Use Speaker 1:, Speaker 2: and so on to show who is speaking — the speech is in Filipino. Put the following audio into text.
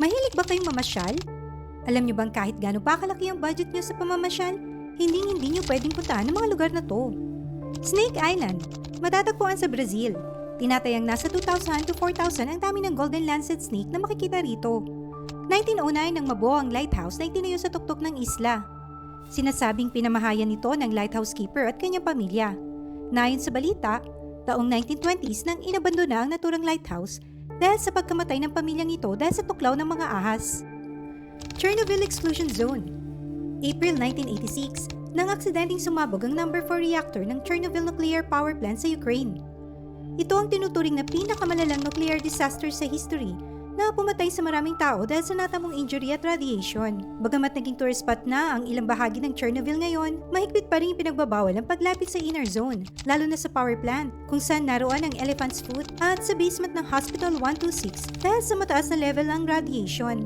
Speaker 1: Mahilig ba kayong mamasyal? Alam nyo bang kahit gaano pa kalaki ang budget nyo sa pamamasyal, hindi hindi nyo pwedeng puntahan ang mga lugar na to. Snake Island, matatagpuan sa Brazil. Tinatayang nasa 2,000 to 4,000 ang dami ng golden lancet snake na makikita rito. 1909 nang mabuo ang lighthouse na itinayo sa tuktok ng isla. Sinasabing pinamahayan nito ng lighthouse keeper at kanyang pamilya. Nayon sa balita, taong 1920s nang inabandona ang naturang lighthouse dahil sa pagkamatay ng pamilyang ito dahil sa tuklaw ng mga ahas. Chernobyl Exclusion Zone April 1986, nang aksidenteng sumabog ang number 4 reactor ng Chernobyl Nuclear Power Plant sa Ukraine. Ito ang tinuturing na pinakamalalang nuclear disaster sa history na pumatay sa maraming tao dahil sa natamong injury at radiation. Bagamat naging tourist spot na ang ilang bahagi ng Chernobyl ngayon, mahigpit pa rin pinagbabawal ang paglapit sa inner zone, lalo na sa power plant, kung saan naroon ang elephant's foot at sa basement ng Hospital 126 dahil sa mataas na level ang radiation.